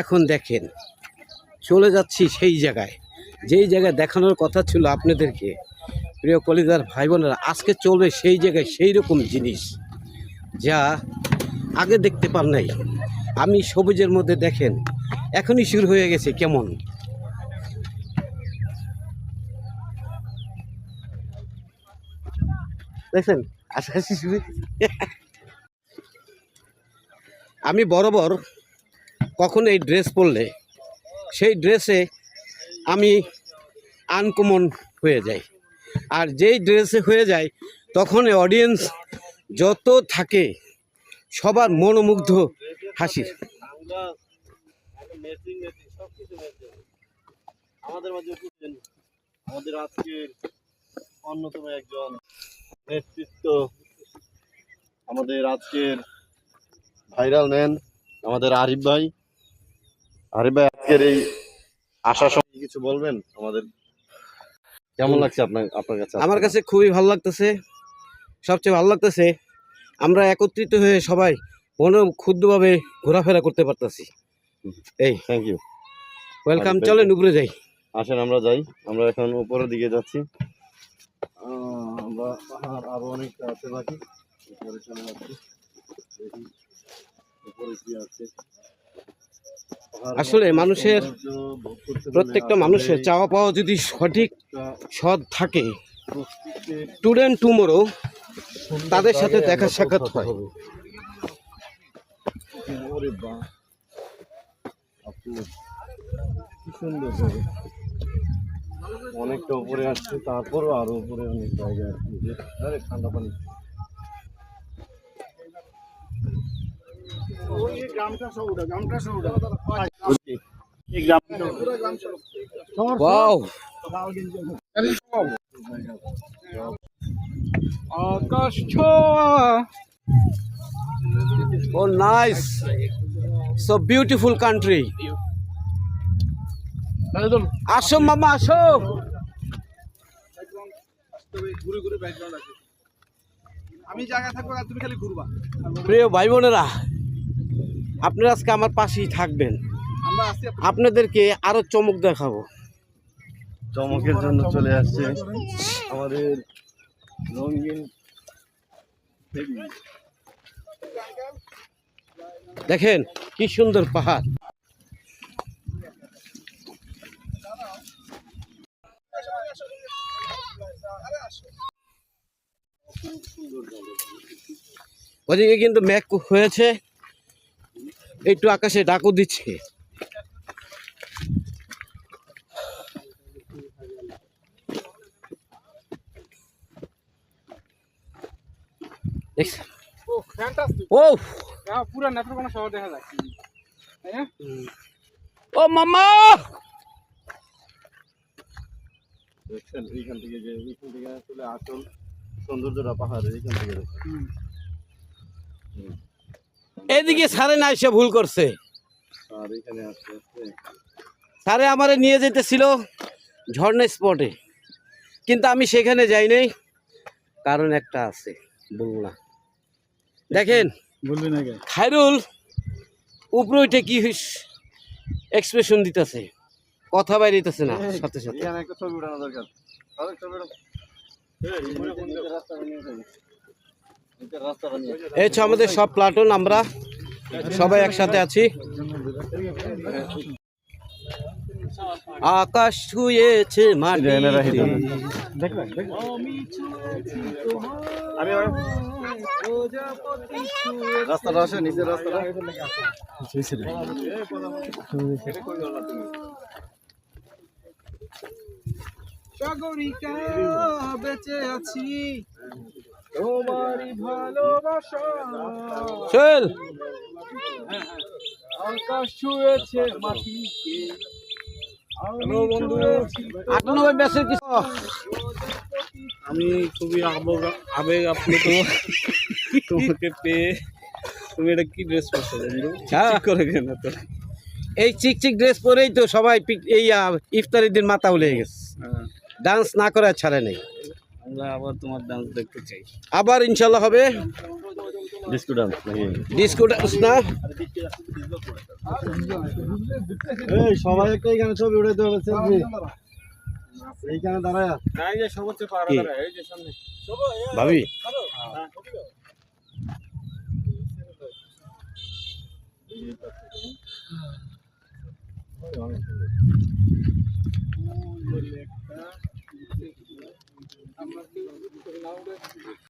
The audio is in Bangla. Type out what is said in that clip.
এখন দেখেন, চলে যাচ্ছি সেই জায়গায়। যেই জায়গায় দেখানোর কথা ছিল আপনাদেরকে, প্রিয় কলিদার ভাই বোনেরা আজকে চলবে সেই জায়গায় সেই রকম জিনিস যা আগে দেখতে পান নাই। আমি সবুজের মধ্যে দেখেন, এখনই শুরু হয়ে গেছে, কেমন? দেখছেন? আশাশি শুরু আমি বরাবর কখন এই ড্রেস পরলে, সেই ড্রেসে আমি আনকমন হয়ে যাই। আর যেই ড্রেসে হয়ে যায় তখন অডিয়েন্স যত থাকে, সবার মনোমুগ্ধ হাসির। আমাদের অন্যতম একজন নেতৃত্ব, আমাদের আজকের ভাইরাল ম্যান আমাদের আরিফ ভাই। আরিফ ভাই আজকের এই আসার সময় কিছু বলবেন আমাদের? কেমন লাগছে আপনার আপনার কাছে আমার কাছে খুবই ভালো লাগতেছে। সবচেয়ে ভালো লাগতেছে আমরা একত্রিত হয়ে সবাই মনে ক্ষুদ্রভাবে ঘোরাফেরা করতে পারতেছি। এই থ্যাংক ইউ ওয়েলকাম আরে, চলেন উপরে যাই। আসেন আমরা যাই। আমরা এখন উপরের দিকে যাচ্ছি। আমরা পাহাড় আরও অনেকটা আছে বাকি। উপরে চলে যাচ্ছি। দেখি উপরে কি আছে। আসলে মানুষের প্রত্যেকটা মানুষের চাওয়া পাওয়া যদি সঠিক সৎ থাকে প্রকৃতির টুডেন্ট টুমোরো তাদের সাথে দেখা সাক্ষাৎ হয়। অনেকটা উপরে আসছে, তারপরও আরও উপরে অনেক জায়গা আছে ঠান্ডা পানি এই গ্রামটা ওয়াও আকাশ ছোঁয়া oh nice so beautiful country আসো মামা আসো ঘুরে ঘুরে ব্যাকগ্রাউন্ড আছে আমি জায়গা থাকব আর তুমি খালি ঘুরবা। প্রিয় ভাই বোনেরা আপনারা আজকে আমার পাশেই থাকবেন। আপনাদেরকে আরও চমক দেখাবো। চমকের জন্য চলে আসছে আমাদের রঙিন দেখেন কি সুন্দর পাহাড়। ওদিকে কিন্তু ম্যাক হয়েছে। একটু আকাশে ডাকু দিচ্ছে। ও পুরো নেত্রকোনা শহর দেখা যায় ও মামা দেখছেন এইখান থেকে যে এইখান থেকে আসলে আসল সৌন্দর্যটা পাহাড়ের এইখান থেকে দেখছেন এদিকে সারে না এসে ভুল করছে সারে আমারে নিয়ে যেতেছিল ঝর্ণা স্পটে কিন্তু আমি সেখানে যাই নাই কারণ একটা আছে বলব না দেখেন খায়রুল উপরে উঠে কি এক্সপ্রেশন দিতেছে কথা বাইরেতেছে না সাথে সাথে একটা ছবি উঠানো দরকার আরে ছবি উঠানো এই, হচ্ছে আমাদের সব প্লাটুন আমরা সবাই একসাথে আছি। আকাশ ছুঁয়েছে মাটি রাস্তাটা আসে নিচের রাস্তাটা। সাগরিকা বেঁচে আছি। তোমারই ভালোবাসা। চল আকাশ ছুঁয়েছে মাটিকে হ্যালো বন্ধু। কিছু আমি খুবই আবেগ আবেগ আপ্লুত। তোমাকে পেয়ে তুমি এটা কি ড্রেস পরছো বন্ধু? হ্যাঁ। করে কেন তো? এই চিক চিক ড্রেস পরেই তো সবাই পিক- এই ইফতারের দিন মাথা উলে গেছে। হ্যাঁ, ডান্স না করে আর ছাড়ে নেই। আমরা আবার তোমার ডান্স দেখতে চাই। আবার ইনশাল্লাহ হবে। ডিসকো ডান্স নাকি? ডিস্কো ডান্স না? এই সবাই একটা এখানে ছবি উঠাইতে হবে সেলফি এইখানে দাঁড়ায় না যে সর্বোচ্চ পাহাড় দাঁড়ায়, এই যে সামনে। ভাবি? सकती महिलाओं को